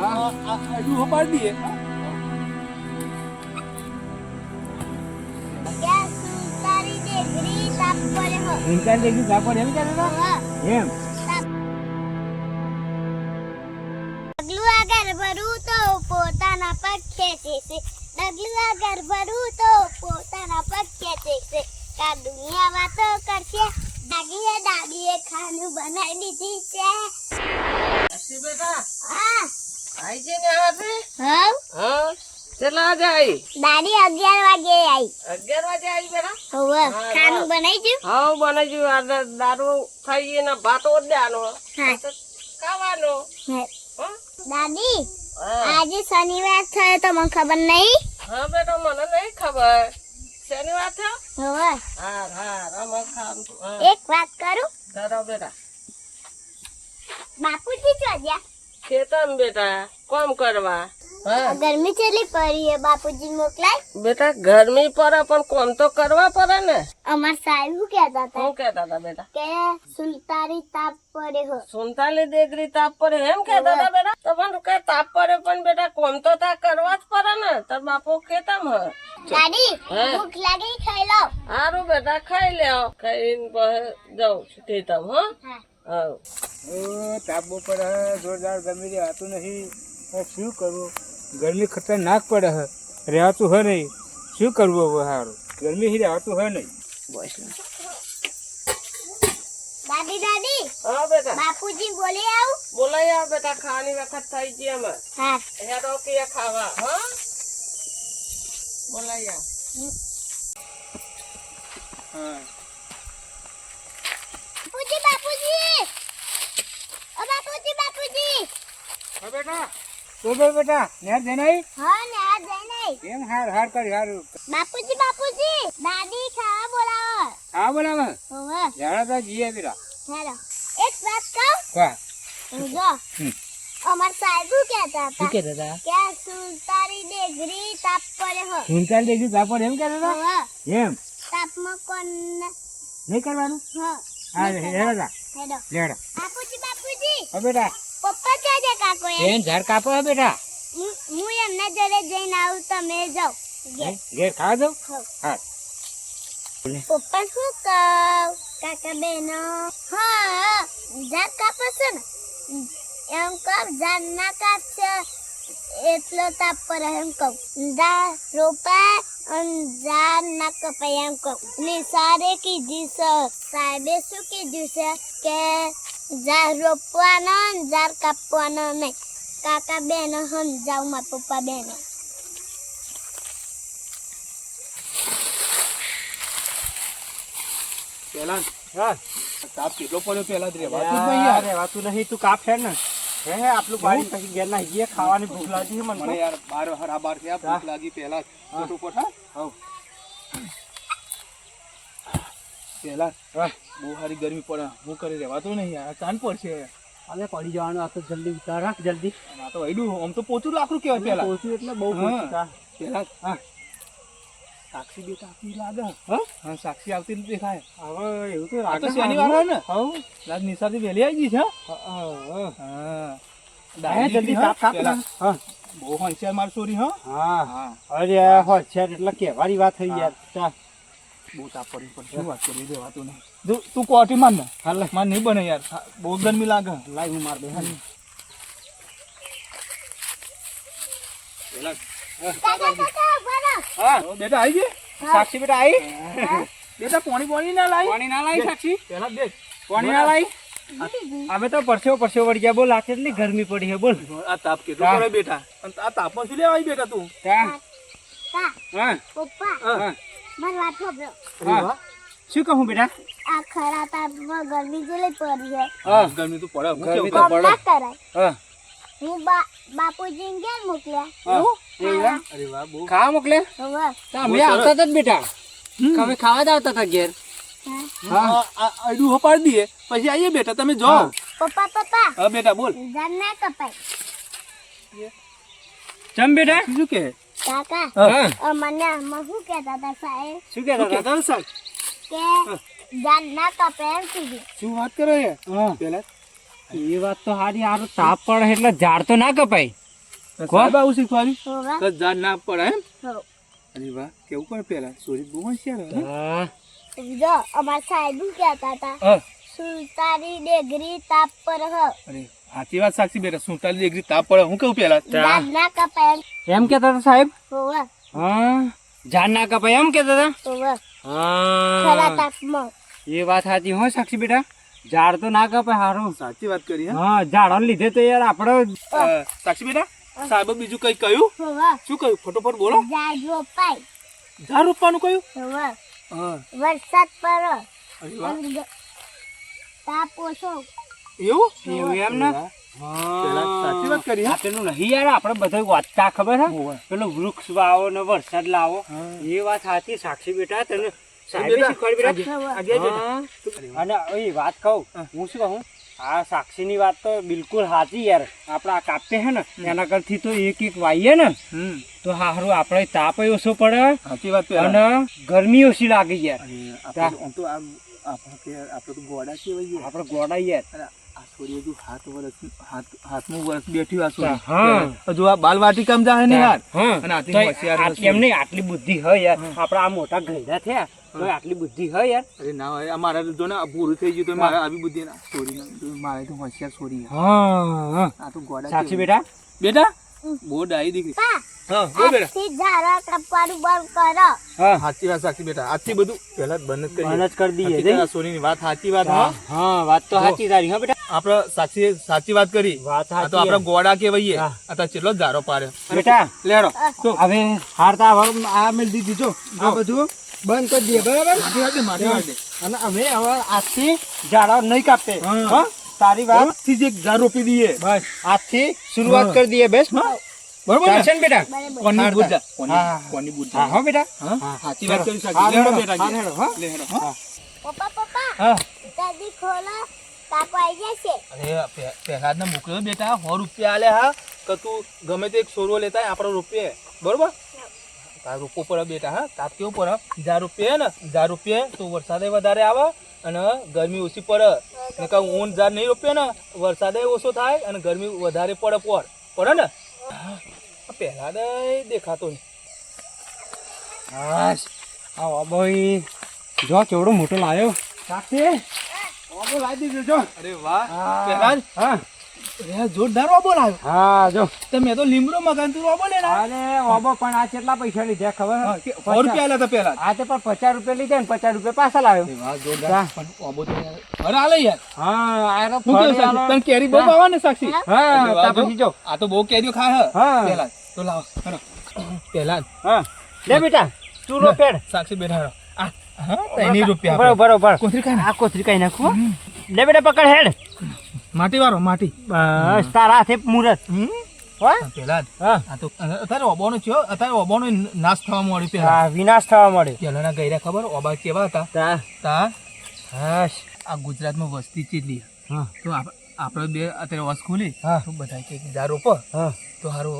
આ- આ- આ ડૂહો પાડી દઈએ હા? ત્યાં સુતારી ડેગરી તાપ પડે હો ઇન્કાર દેખી કાપડ એમ કરે તો એમ ડગલું આગળ ભરું તો પોતાના પગ ખેંચે છે ડગલું આગળ ભરું તો પોતાના પગ ખેંચે છે કા દુનિયા વાતો કરશે દાગીએ દાગીએ ખાનું બનાવી દીધી છે બેટા હા આઈ છે ને હવે હવ હા કેટલા વાગે આવી દાદી અગિયાર વાગે આવી અગિયાર વાગે આવી બેટા? હવે ખાનું બનાવી દઉં હા બનાવી જો આ દારૂ ખાઈએ ને ભાત ઓડ્યાનો ખાવાનો. દાદી આજે શનિવાર થયો તો મને ખબર નહીં હા બેટા મને નહીં ખબર. શનિવાર થયો? હવે. હા હા રમત ખાવાનું એક વાત કરું? કરો બેટા. બાપુજી ચોજ્યા ખેતમ બેટા કોમ કરવા. ગરમી ચેલી પડી હે બાપુજી મોકલાય? બેટા ગરમી પડે પણ કોમ તો કરવા પડે ને. અમાર સાહેબ શું કહેતા હતા? શું કહેતા હતા બેટા? કે સુલતારી તાપ પડે હો. સુનતાલી દેગરી તાપ પડે એમ કહેતા હતા બેટા? તો પણ કે તાપ પડે પણ બેટા કોમ તો તા કરવા જ પડે ને. તાર બાપુ કેતમ હ દાદી હા. ભૂખ લાગી ખાઈ લો. હારું બેટા ખાઈ લ્યો ખાઈને પછી જાઉં છું કેતમ તમ હા. હા. ઓ તાપો પડે જોરદાર ગમી રહેવાતું હતું નહીં. શું કરવું ગરમી ખતરનાક પડે હે રહેવાતું હે નહીં શું કરવું હવે સારું ગરમી રહેવાતું હે નહીં દાદી દાદી હા બેટા બાપુજી બોલી આવું બોલાઈ આવ બેટા ખાવાની વખત થઈ ગઈ અમે હા હેડો કે ખાવા હા બોલાઈ આવ હા બાપુજી બાપુજી ઓ બાપુજી બાપુજી હા બેટા તો બે બેટા નેર જઈને આવી હા નેર આ જઈને કેમ હાર હાર કરી હાર. બાપુજી બાપુજી દાદી ખાવા બોલાવો. હા બોલાવો? હોવે. જાણા તો જીએ બેટા હેલો એક વાત કહું? વાહ જો. અમાર સાહેબ કહેતા હતા? શું કહેતા હતા? કે આ સુલતારી ડેગરી તાપ પડે હો. સુલતાની ડિગ્રી તાપ પડે એમ કહેતા હતા? એમ? તાપમાં કોણ નહીં કરવાનું? હા. હા હેડા હેલો લેડા બાપુજી બાપુજી. હા બેટા. પપ્પા ક્યાં છે કાકો એમ? એમ ઝાડ કાપો હે બેટા. હું હું એમના જોડે જઈને આવું તમે જાઓ હે? ઘેર ખાવા દઉં હા. હા. પપ્પા શું કહું? કાકા બેનો. હા ઝાડ કાપો છો ને? એમ કહું ઝાડ ના કાપશો. એટલો તાપ પર એમ કહું. ઝાડ રોપાય અને ઝાડ ના કપાય એમ કહું. ને સારે કીધું છે. સાહેબે શું કીધું છે? કે ઝાડ રોપવાનો ને ઝાડ કાપવાનો નહીં કાકા બેનો સમજાવું મારા પપ્પા બેન. પહેલા હા. તાપ કેટલો પડ્યો પહેલા જ યાર, નહીં નહીં તું કાપ છે ને. હે હે આટલું બાળી પછી ઘેર ના જઈએ ખાવાની ભૂખ લાગી છે મને યાર બાર હરા બાર થયા ભૂખ લાગી પહેલા ફટોફટ હા? હઉ. પહેલા. બહુ સારી ગરમી પડે. હું કરી રહેવાતું નહીં યાર. ચાંદ પડશે. અલે પડી જવાનું. આ તો જલ્દી ઉતાર. રાખ જલ્દી. આ તો વૈડું આમ તો પોચું લાકડું કહેવાય પહેલા. પોચું એટલે બહુ. પહેલા હા. સાક્ષી બેટા. આવતી લાગે. હા? સાક્ષી આવતી દેખાય. હવે એવું તો આ શનિવાર ને હઉ. આજ નિશાળથી વહેલી આવી ગઈ છે હા, જલ્દી હા, કાપ હા. બહુ હોશિયાર માર છોરી હા? હા. હા. અરે હોશિયાર એટલે કેવારી વાત થઈ યાર. ચાલ બહુ તાપ પડી પણ શું વાત કરી દેવાતું નહીં જો તું કોટી માર ને હાલ. માર નહીં બને યાર. બહુ ગરમી લાગે. લાઈ હું માર દે હા બેટા આવી ગઈ? સાક્ષી બેટા આવી બેટા પાણી પાણી ના લાવી પાણી ના લાવી સાક્ષી? પેલા દે પાણી ના લાવી અમે તો પરસેવો પરસેવો વળી ગયા. બોલ આ કેટલી ગરમી પડી છે. બોલ. આ તાપ કેટલો. પડે બેટા? અને આ તાપમાં શું લેવાય આવી બેટા તું. હા. પપ્પા હા. મને વાત સાંભળો હા શું કહું બેટા? આ ખરા તાપમાં ગરમી જેટલી પડી છે હા ગરમી તો પડે ગરમી તો પડે કરાય. હા. હું બા બાપુજીને ઘેર મોકલ્યા? હા. એવું અરે વાહ બહુ. ખાવા મોકલે હવે. તો અમે આવતા હતા જ બેટા. અમે ખાવા જ આવતા હતા ઘેર. હા. હપાડી દઈએ. પછી આવીએ બેટા તમે જાઓ. પપ્પા પપ્પા. હા બેટા બોલ. ના કપાય. જમ બેટા. શું કે? કાકા હા. મને આમાં શું કહેતા હતા સાહેબ? શું કહેતા હતા કહેતા સાહેબ? કે ઝાડ ના કપાય એમ કીધું. શું વાત કરો યાર હા. પેલા? એ વાત તો હારી હારો તાપ પડે એટલે ઝાડ તો ના કપાય. શીખવાડ્યું? હોવા ઝાડ ના પડે એમ? અરે વાહ કેવું પણ પેલા? સોરી બહુ હોશિયાર હે. હા. જો અમાર સાહેબ શું કહેતા હતા? સુલતાની ડિગ્રી તાપ પર હ. અરે સાચી વાત સાક્ષી બેટા. સુડતાલીસ ડિગ્રી તાપ પડે. હું કેવું પેલા? એમ. કેતા હતા સાહેબ? હા. જાન ના કપાય એમ કેતા હતા? હા. એ વાત સાચી હો સાક્ષી બેટા. ઝાડ તો ના કપાય હારું. સાચી વાત કરી હે? હા ઝાડ લીધે તો યાર આપડે સાક્ષી બેટા સાહેબ બીજું કઈ કહ્યું? હોવા. શું કહ્યું? ફટોફટ બોલો. ઝાડ રોપાય. ઝાડ રોપવાનું કહ્યું? વરસાદ પડે. તાપ ઓછો. એવું? એવું એમ ને? સાચી વાત કરી પેલું નહીં. યાર આપણે બધા વાંચતા ખબર હે હોવે. વૃક્ષ વાવો ને વરસાદ લાવો. એ વાત સાચી સાક્ષી બેટા. તને. અને એ વાત કહું હું. શું કહું? આ સાક્ષીની વાત તો બિલકુલ સાચી યાર. આપણે આ કાપતે હે ને એના કરતી તો એક એક વાઈએ ને તો હારું આપણે તાપ ઓછો પડે. સાચી વાત અને ગરમી ઓછી લાગે યાર. આપડે આપણે તો ગોડા કેવાય આપણે ગોડા યાર. અરે આ હાથ વર્ષ હાથ વર્ષ બેઠ્યું આ છોરી હા. આ બાલ વાટિકામાં ને યાર. અને આટલી એમ નહીં આટલી બુદ્ધિ હોય યાર. આપણે આ મોટા ગયડા થયા તો આટલી બુદ્ધિ હોય યાર. અરે ના હોય આ મારા જો ને પૂરું થઈ ગયું તો મારે આવી બુદ્ધિ ના. છોડી મારે તો હોશિયાર છોડી હા આ તો ગોડા સાચી બેટા? બેટા? બહુ ડાઈ દીકરી. હા કરો. સાચી વાત સાક્ષી બેટા. આજથી બધું પહેલા જ બંધ જ કરી દઈએ સાચી. વાત સાચી વાત હા હા. હા વાત તો સાચી તારી હા બેટા. આપણે સાચી સાચી વાત કરી. વાત આ તો આપણે ગોડા કેવાઈએ. આ ચેટલો ધારો પાડે. બેટા લેડો તો હવે હારતા આ મેલ દીધી જો. આ બધું બંધ કરી દઈએ. બરાબર. અને અમે હવે આજથી ઝાડા નહીં કાપતે હા. હા? તારી વાતથી જ ઝાડ રોપી દઈએ. બસ. આજથી શરૂઆત કરી દઈએ બેસ. બરોબર છે ને બેટા? કોની બુદ્ધા? કોની- હા. બુદ્ધા? હા બેટા. હા? સાચી વાત કરી સાચી. લેડો બેટા, લેડો હા. પપ્પા પપ્પા. હા. દાદી ખોલો. કાકો આવી જશે. અરે પહેલા ને મોકલ્યો બેટા સો રૂપિયા આલે હા કે તું ગમે તે એક સોરો લેતા આપણો રૂપિયે. બરોબર? તાર રોપવો પડે બેટા હા? તાપ કેવું પડે? હજાર રૂપિયા ને હજાર રૂપિયા તો વરસાદે વધારે આવે અને ગરમી ઓછી પડે. ને કાં ઊન હજાર નહીં રોપ્યો ને વરસાદે ઓછો થાય અને ગરમી વધારે પડે પડ પડે ને? પહેલા તો દેખાતો નહીં. હા ભાઈ. ઓબોય જો કેવડો મોટો લાવ્યો સાક્ષી ઓબો લાવી દીધો જો. અરે વાહ. હા. હા. જોરદાર રોબો લાવ્યો. હા જો. તો તો લીમડો મકાન તું રોબો લેના અરે ઓબો પણ આ કેટલા પૈસા લીધા ખબર? સો રૂપિયા આલ્યા હતા આ તો પણ પચાસ રૂપિયા લીધા ને પચાસ રૂપિયા પાછા લાવ્યો. અરે વાહ જોરદાર. હા. પણ ઓબો તો અરે આલે યાર. હા આ તો હું કેવું ફરી સાક્ષી? આલો. તને કેરી બહુ ભાવે ને સાક્ષી? હા. પછી જો. આ તો બહુ કેરીઓ ખાય હા. પહેલા. તો લાવો. હા. લે બેટા તું રો પેડ સાક્ષી બેઠા ત્રણેય રૂપિયા? આ કઈ નાખું લે બેટા પકડ હેડ. માટી વાળો માટી. બસ તારા હાથે મુરત. આ હા. તો અત્યારે ઓબાનો છે અત્યારે ઓબાનો નાશ થવા મળ્યો હા વિનાશ થવા મળે પહેલાના ગયરા ખબર? ઓબા કેવા હતા? તા. તા. હાશ આ ગુજરાતમાં વસ્તી ચેટલી હા. તો આપણે બે અત્યારે વસ ખુલી. હા. તો બધા કે દારૂ પર હા. તો હારો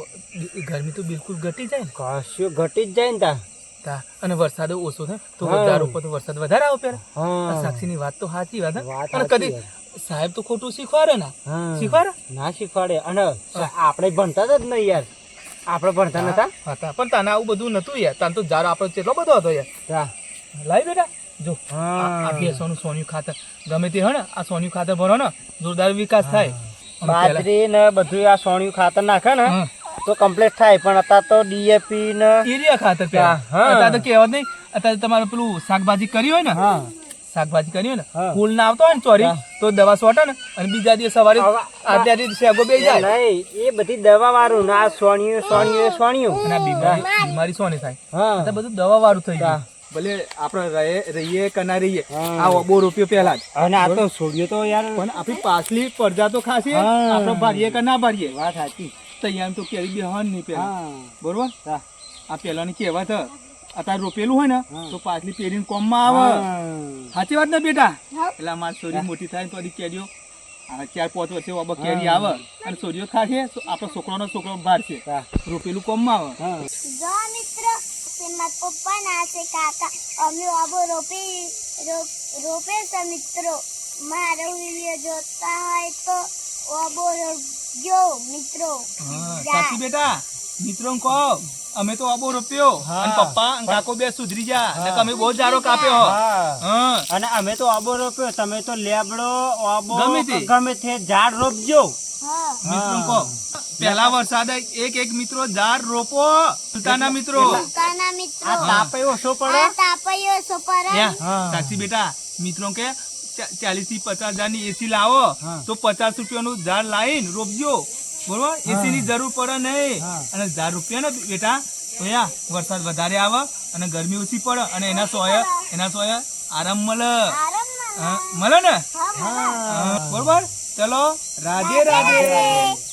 ગરમી તો બિલકુલ ઘટી જાય ને. કશું ઘટી જ જાય ને તા. તા. અને વરસાદ ઓછો થાય. તો વધારે ઉપર તો વરસાદ વધારે આવે પહેલા. સાક્ષી ની વાત તો સાચી વાત અને કદી સાહેબ તો ખોટું શીખવાડે ના. શીખવાડે? ના શીખવાડે. અને આપણે ભણતા જ નહીં યાર. આપણે ભણતા નતા. હતા પણ તને આવું બધું નતું યાર. તને તો જારો આપણો કેટલો બધો હતો યાર. લાવી બેટા. જો આ ભેંસોનું સોન્યું ખાતર. ગમે તે હે ને આ સોન્યું ખાતર ભરો ને જોરદાર વિકાસ થાય. બાજરી ને બધું આ સોન્યુ ખાતર નાખે ને. તો કમ્પ્લીટ થાય પણ અત્યારે તો ડીએપી ને યુરિયા ખાતર પેલા. અત્યારે તો કહેવત નહીં. અત્યારે તમારે પેલું શાકભાજી કરી હોય ને શાકભાજી કરી હોય ને ફૂલ ના આવતો હોય ને ચોરી તો દવા સોટે ને અને બીજા દિવસ સવારે આટલા આટલી શેગો બે જાય. નહીં એ બધી દવા વાળું ના સોણિયું સોણિયું સોણિયું. અને બીમારી બીમારી સોને થાય. હા. બધું દવા વાળું થઈ હા. ગયું ભલે આપણે રહીએ રહીએ કે ના રહીએ. આ બહુ રૂપિયો પહેલા જ. અને આ તો સોડિયો તો યાર પણ આપણી પાછલી પડદા તો ખાસી. આપણે ભરીએ કે ના ભરીએ વાત સાચી. તૈયાર તો કેરી બેહવાની નહીં પેલા બરોબર? આ પેલાની કહેવત અત્યારે રોપેલું હોય ને તો પાછલી પેરીને કોમમાં આવે. સાચી વાત ને બેટા? એટલે અમારી છોરી મોટી થાય તો કેરીઓ ચાર પાંચ વર્ષે બાબા કેરી આવે. અને છોરીઓ ખાશે તો આપણો છોકરાનો છોકરો બહાર છે રોપેલું કોમમાં આવે. હા. જો મિત્રો મારા પપ્પા ના છે કાકા અમે આબો રોપી રોપે છે મિત્રો. મારો વીડિયો જોતા હોય તો આબો જો મિત્રો હા, સાચી બેટા. મિત્રો કહો અમે તો આબો રોપ્યો. અને પપ્પા અને કાકો બે સુધરી જા અને તમે બહુ જારો કાપ્યો. હા. હા. અને અમે તો આબો રોપ્યો. તમે તો લેબડો આબો ગમે તે. ગમે તે ઝાડ રોપજો. મિત્રો કહો. પહેલા વરસાદ એક એક મિત્રો ઝાડ રોપો. સુલતાના મિત્રો. પોતાના મિત્રો. આ તાપે ઓછો પડે? આ તાપૈયો પડે. સાચી બેટા. મિત્રો કે ચાલીસથી પચાસ હજારની એસી લાવો તો પચાસ રૂપિયાનું ઝાડ લાવીને રોપજો. બરોબર? એસી ની જરૂર પડે નહીં. અને ઝાડ રૂપિયા ને બેટા? ભયા વરસાદ વધારે આવે અને ગરમી ઓછી પડે અને એના સોય એના સોય આરામ મળે. આરામ મળે. ને? બરોબર? ચલો. રાધે રાધે.